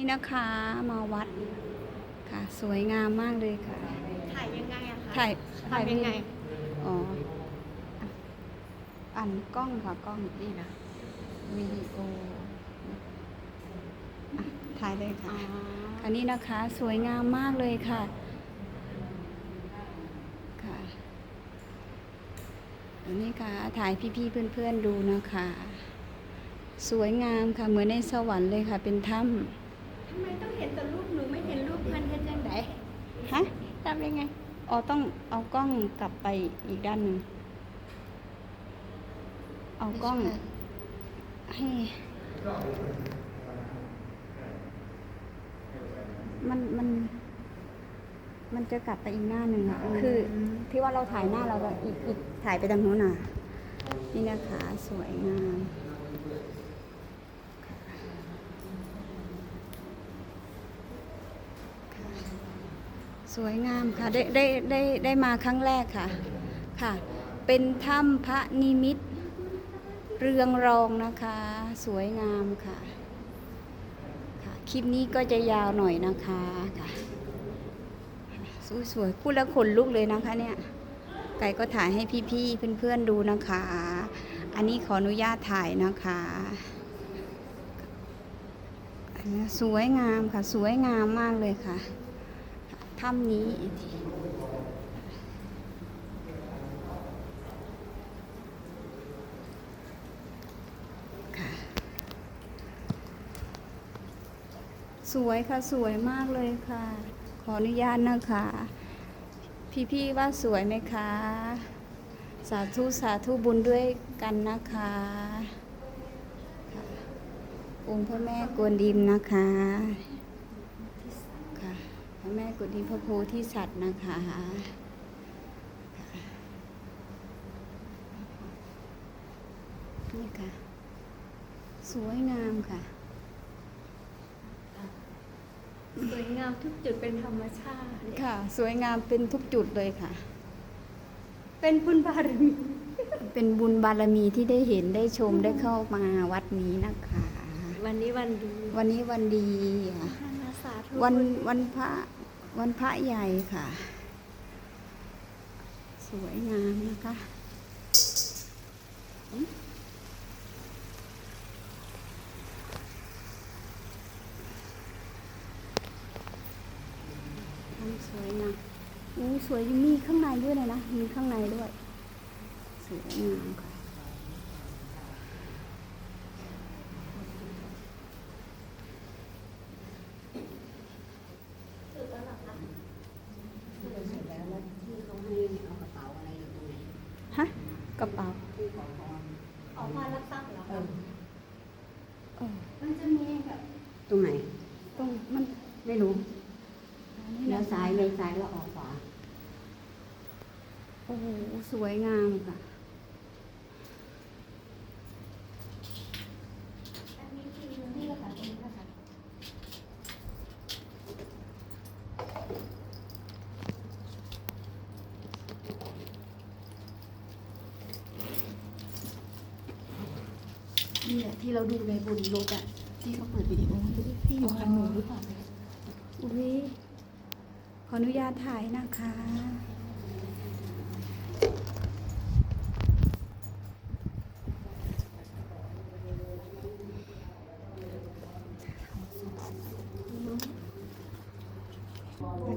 นี่นะคะมาวัดค่ะ สวยงามมากเลยค่ะ ถ่ายยังไงอะคะถ่ายถ่ายทำยังไง อ๋ออะอันกล้องค่ะกล้องนี่นะวิดีโออะถ่ายเลยอ๋ค่ะออันนี้นะคะสวยงามมากเลยค่ะค่ะอันนี้ค่ะถ่ายพี่ๆเพื่อนๆดูนะคะ สวยงามค่ะเหมือนในสวรรค์เลยค่ะ เป็นถ้ทำไมต้องเห็นแต่รูปหนูไม่เห็นรูปเพื่อนเห็นยังไงำฮะทำยังไงอ๋อต้องเอากล้องกลับไปอีกด้านหนึ่งเอากล้อง ให้ มันมัน มันจะกลับไปอีกหน้าหนึ่งอะคือที่ว่าเราถ่ายหน้าเราก็อีกอีกถ่ายไปทางโน้นน่ะ นี่นะคะ สวยงาม สวยงามค่ะได้ได้ได้ได้มาครั้งแรกค่ะค่ะ เป็นถ้ำพระนิมิตเรืองรองนะคะ สวยงามค่ะค่ะ คลิปนี้ก็จะยาวหน่อยนะคะค่ะสวยสวยพูดแล้วขนลุกเลยนะคะเนี่ยไก่ก็ถ่ายให้พี่ๆเพื่อนๆดูนะคะ อันนี้ขออนุญาตถ่ายนะคะสวยงามค่ะ สวยงามมากเลยค่ะ ถ้ำนี้ค่ะสวยค่ะสวยมากเลยค่ะ ขออนุญาตนะคะ พี่ๆว่าสวยไหมคะ สาธุสาธุบุญด้วยกันนะคะองค์พระแม่กวนดิมนะคะ แม่กุฎิพระโพธิสัตว์นะคะค่ะนี่ค่ะ สวยงามค่ะ สวยงามทุกจุดเป็นธรรมชาติ ค่ะ สวยงามเป็นทุกจุดเลยค่ะ เป็นบุญบารมี เป็นบุญบารมีที่ได้เห็นได้ชมได้เข้ามาวัดนี้นะคะ วันนี้วันดี วันนี้วันดีค่ะท่านอาสาธุวันวันพระ วันพระใหญ่ค่ะ สวยงามนะคะทำสวยงามอู้สวยมีข้างในด้วยเลยนะ มีข้างในด้วย สวยงามค่ะ กระเป๋าออกมารับทรัพย์เหรอคะเออมันจะมีแบบตรงไหน ตรงมันไม่รู้อันนี้เลี้ยนะวซ้ายเลี้ยวซ้ายแล้วออกขวา โอ้โหสวยงามค่ะ อันนี้คือนี่แหละค่ะตรงนี้แหละค่ะ นี่แหละที่เราดูในบนรถอะที่เขาเปิดวิดีโอดูดิพี่อยู่คันหนูหรือเปล่าเนี่ยอุ้ยขออนุญาตถ่ายนะคะ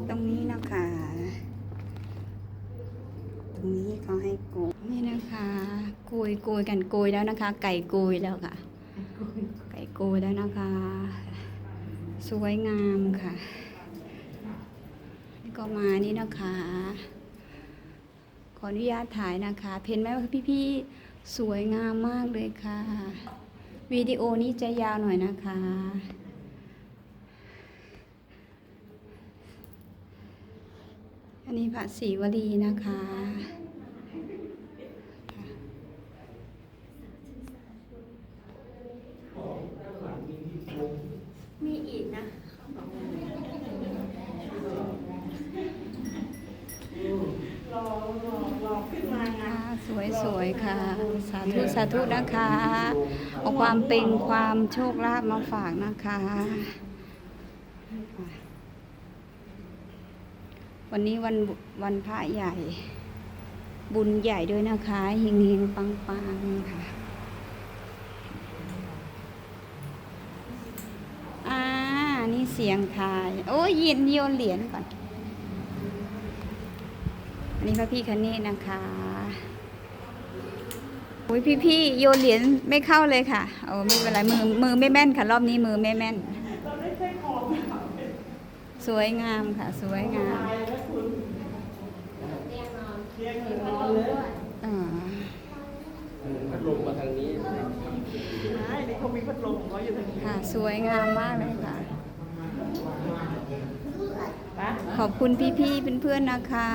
ตรงนี้นะคะ ตรงนี้เขาให้โกยนี่นะคะ โกยกยกันโกยแล้วนะคะ ไก่โกยแล้วค่ะ ไก่โกยแล้วนะคะ สวยงามค่ะนี่ก็มานี่นะคะ ขออนุญาตถ่ายนะคะเห็นไหมว่าพี่ๆสวยงามมากเลยค่ะวิดีโอนี้จะยาวหน่อยนะคะ อันนี้พระศรีวลีนะคะ ค่ะ สาธุสาธุนะคะเอาความเป็นความโชคลาภมาฝากนะคะ วันนี้วันวันพระใหญ่ บุญใหญ่ด้วยนะคะเฮงเฮงปังปังค่ะอ่านี่เสียงทาย โอ้ยินโยนเหรียญก่อนอันนี้พระพี่คเนศนะคะ อ้ยพี่พี่ๆโยนเหรียญไม่เข้าเลยค่ะโอ้ไม่เป็นไรมือมือไม่แม่นค่ะ รอบนี้มือไม่แม่น สวยงามค่ะ สวยงามอ่าพัดลมมาทางนี้ใช่นี่เขามีพัดลมของเขาอยู่ทางนี้ค่ะ สวยงามมากเลยค่ะปะขอบคุณพี่ๆเพื่อนๆนะคะ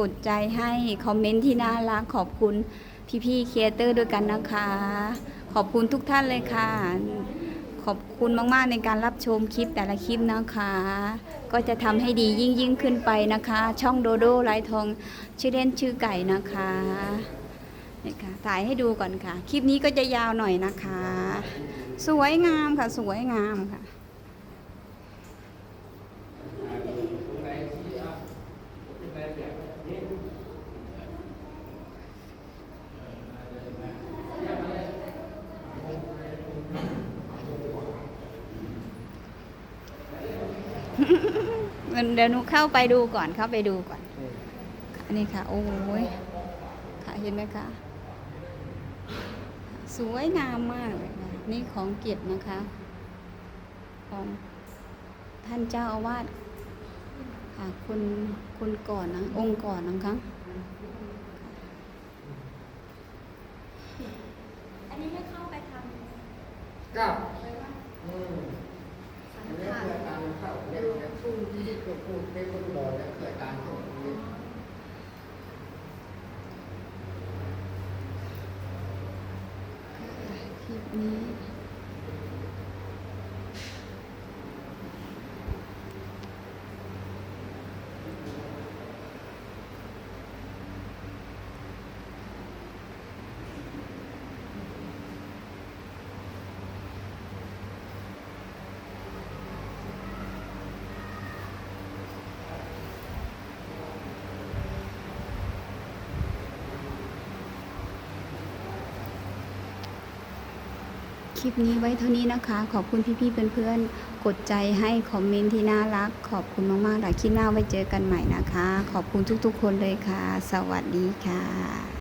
กดใจให้คอมเมนต์ที่น่ารักขอบคุณ พี่ๆครีเอเตอร์ด้วยกันนะคะ ขอบคุณทุกท่านเลยค่ะ ขอบคุณมากๆในการรับชมคลิปแต่ละคลิปนะคะ ก็จะทำให้ดียิ่งยิ่งๆขึ้นไปนะคะ ช่องโดโดไลทองชื่อเล่นชื่อไก่นะคะนี่ค่ะถ่ายให้ดูก่อนค่ะ คลิปนี้ก็จะยาวหน่อยนะคะ สวยงามค่ะ สวยงามค่ะ เดี๋ยวหนูเข้าไปดูก่อนเข้าไปดูก่อน อันนี้ค่ะ โอ้ยค่ะเห็นไหมคะสวยงามมากเลยค่ะนี่ของเกียรตินะคะ ของท่านเจ้าอาวาสค่ะคนคนก่อนนะองค์ก่อนนะคะอันนี้ไม่เข้าไปทก็ำเลยว่าสังเรียขารก การเข้าเรียกพูดที่ะพูดเป็นคนบอกแล้วเกิดการเข้าตรงนี้คลิปนี้ คลิปนี้ไว้เท่านี้นะคะ ขอบคุณพี่ๆเพื่อนๆ กดใจให้คอมเมนต์ที่น่ารัก ขอบคุณมากๆหลังคลิปหน้าไว้เจอกันใหม่นะคะ ขอบคุณทุกๆ คนเลยค่ะ สวัสดีค่ะ